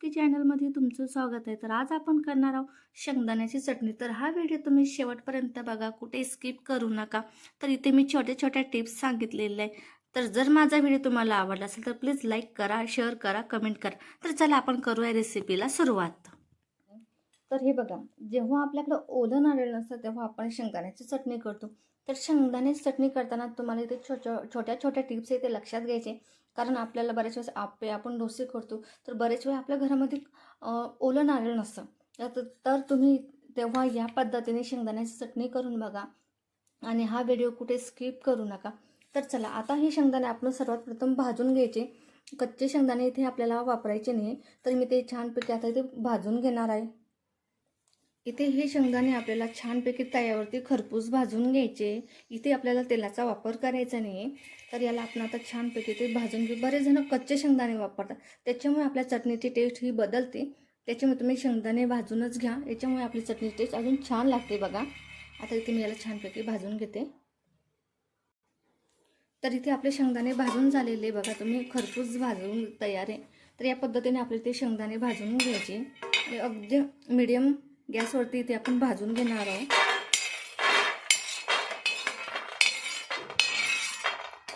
की चॅनलमध्ये तुमचं स्वागत आहे. तर आज आपण करणार आहोत शेंगदाण्याची चटणी. तर हा व्हिडिओ तुम्ही शेवटपर्यंत बघा. कुठे स्किप करू नका. तर इथे मी छोट्या छोट्या टिप्स सांगितलेल्या आहे तर जर माझा व्हिडिओ तुम्हाला आवडला असेल तर प्लीज लाईक करा शेअर करा कमेंट करा. तर चला आपण करूया रेसिपीला सुरुवात. तर हे बघा. जेव्हा आपल्याकडं ओलं नारळ नसतं तेव्हा आपण शेंगदाण्याची चटणी करतो. तर शेंगदाण्याची चटणी करताना तुम्हाला इथे छोट्या छोट्या छोट्या टिप्स आहे ते लक्षात घ्यायचे. कारण आपल्याला बऱ्याच वेळेस आप्पे आपण डोसे करतो तर बरेच वेळा आपल्या घरामध्ये ओलं नारळ नसतं. तर तर तुम्ही तेव्हा या पद्धतीने शेंगदाण्याची चटणी करून बघा आणि हा व्हिडिओ कुठे स्किप करू नका. तर चला आता हे शेंगदाणे आपण सर्वात प्रथम भाजून घ्यायचे. कच्चे शेंगदाणे इथे आपल्याला वापरायचे नाही तर मी ते छानपैकी आता इथे भाजून घेणार आहे. इथे हे शेंगदाणे आपल्याला छानपैकी तव्यावरती खरपूस भाजून घ्यायचे. इथे आपल्याला तेलाचा वापर करायचा नाही तर याला आपण आता छानपैकी ते भाजून घेऊ. बरेच जण कच्चे शेंगदाणे वापरतात. त्याच्यामुळे आपल्या चटणीची टेस्ट ही बदलते. त्याच्यामुळे तुम्ही शेंगदाणे भाजूनच घ्या. याच्यामुळे आपली चटणीची टेस्ट अजून छान लागते बघा. आता इथे मी याला छानपैकी भाजून घेते. तर इथे आपले शेंगदाणे भाजून झालेले बघा. तुम्ही खरपूस भाजून तयार आहे. तर या पद्धतीने आपले ते शेंगदाणे भाजून घ्यायचे. अगदी मीडियम गॅसवरती इथे आपण भाजून घेणार आहोत.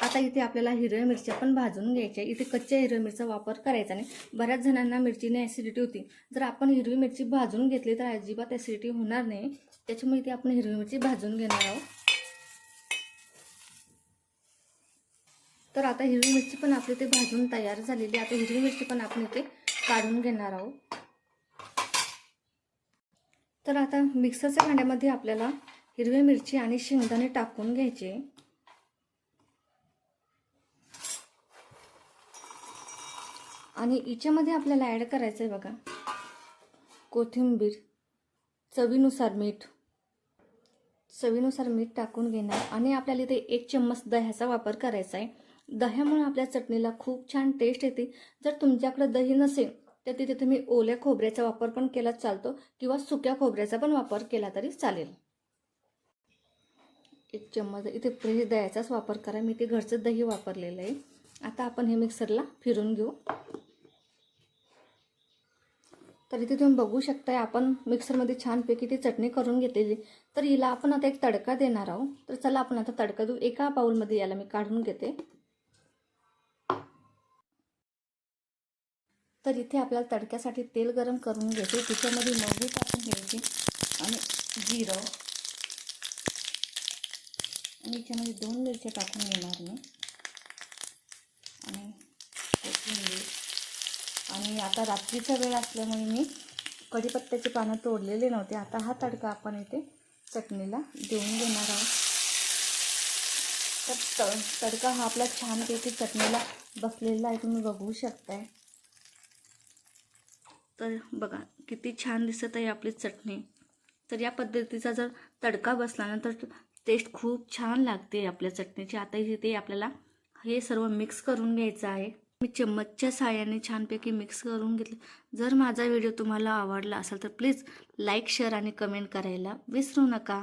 आता इथे आपल्याला हिरव्या मिरच्या पण भाजून घ्यायच्या. इथे कच्च्या हिरव्या मिरचा वापर करायचा नाही. बऱ्याच जणांना मिरचीने ॲसिडिटी होती. जर आपण हिरवी मिरची भाजून घेतली तर अजिबात ॲसिडिटी होणार नाही. त्याच्यामुळे इथे आपण हिरवी मिरची भाजून घेणार आहोत. तर आता हिरवी मिरची पण आपली ते भाजून तयार झालेली आता हिरवी मिरची पण आपण इथे काढून घेणार आहोत. तर आता मिक्सरच्या भांड्यामध्ये आपल्याला हिरवी मिरची आणि शेंगदाणे टाकून घ्यायचे. आणि हिच्यामध्ये आपल्याला ॲड करायचं आहे बघा. कोथिंबीर चवीनुसार मीठ. चवीनुसार मीठ टाकून घेणार. आणि आपल्याला इथे एक चम्मच दह्याचा वापर करायचा आहे दह्यामुळे आपल्या चटणीला खूप छान टेस्ट येते. जर तुमच्याकडे दही नसेल तर तिथे तुम्ही ओल्या खोबऱ्याचा वापर पण केला चालतो किंवा सुक्या खोबऱ्याचा पण वापर केला तरी चालेल. एक चम्मच इथे फ्रेश दह्याचाच वापर करा. मी ते घरचं दही वापरलेलं आहे. आता आपण हे मिक्सरला फिरून घेऊ. तर इथे तुम्ही बघू शकताय आपण मिक्सरमध्ये छानपैकी ती चटणी करून घेतलेली. तर हिला आपण आता एक तडका देणार आहोत. तर चला आपण आता तडका देऊ. एका बाऊलमध्ये याला मी काढून घेते. तर इथे आपल्याला तडक्यासाठी तेल गरम करून घ्यायचे त्याच्यामध्ये मोहरी टाकून घ्यायची. आणि जिरं. आणि याच्यामध्ये दोन मिरच्या टाकून घेणार मी. आणि कोथिंबीर. आणि आता रात्रीचा वेळ असल्यामुळे मी कढीपत्त्याचे पानं तोडलेले नव्हते. आता हा तडका आपण इथे चटणीला देऊन घेणार आहोत. तर त तडका हा आपला छानपैकी चटणीला बसलेला आहे. तुम्ही बघू शकताय. तर बघा किती छान दिसत आहे आपली चटणी. तर या पद्धतीचा जर तडका बसला ना तर टेस्ट खूप छान लागते आपल्या चटणीची. आता इथे आपल्याला हे सर्व मिक्स करून घ्यायचं आहे. मी चम्मचच्या साहाय्याने छानपैकी मिक्स करून घेतलं. जर माझा व्हिडिओ तुम्हाला आवडला असेल तर प्लीज लाईक शेअर आणि कमेंट करायला विसरू नका.